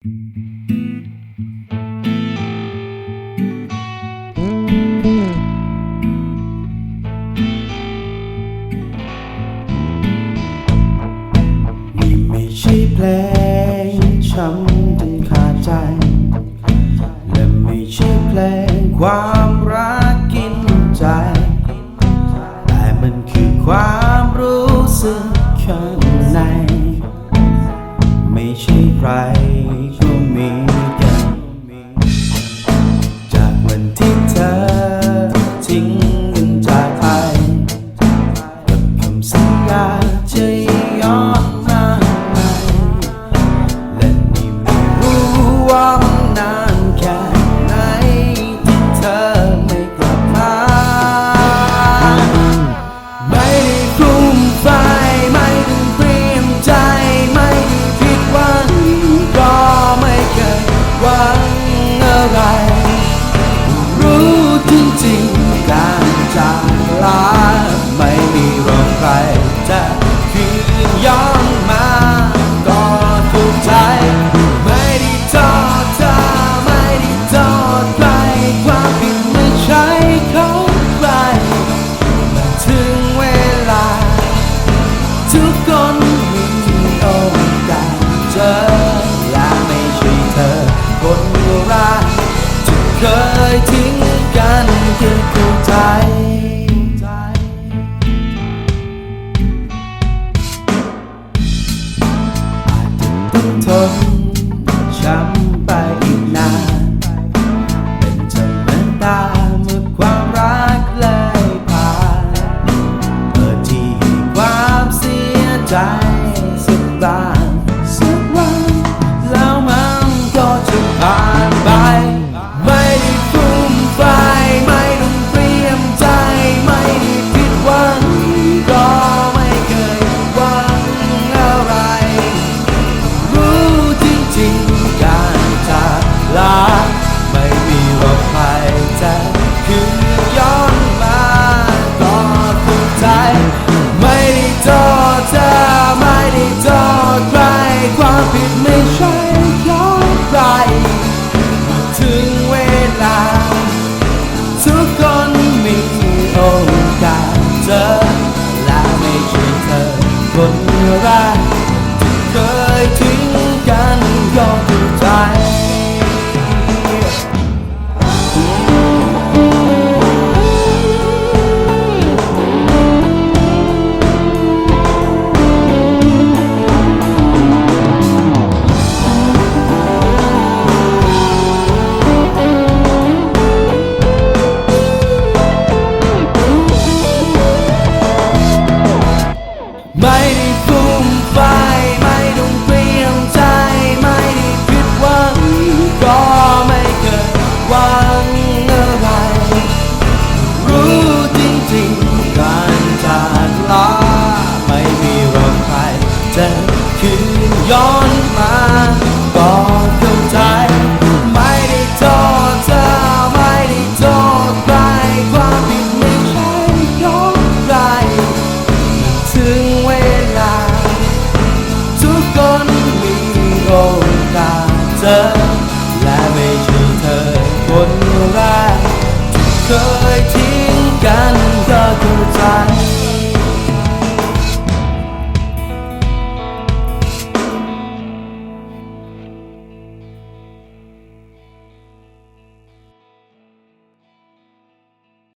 นี่ไม่ใช่เพลงช้ำจนขาดใจ และไม่ใช่เพลงความ อาจทนช้ำไปนาน เป็นธรรมดาเมื่อความรักเลยผ่านเปิดที่ความเสียใจ เคยทิ้งกันก็คือ ย้อนมาก่อนจงใจไม่ได้โทษเธอไม่ได้โทษใครความผิดไม่ใช่ของใครถึงเวลา ทุกคนมีโอกาสเจอและไม่ใช่เธอคนแรกเคยทิ้งกันเธอเข้าใจ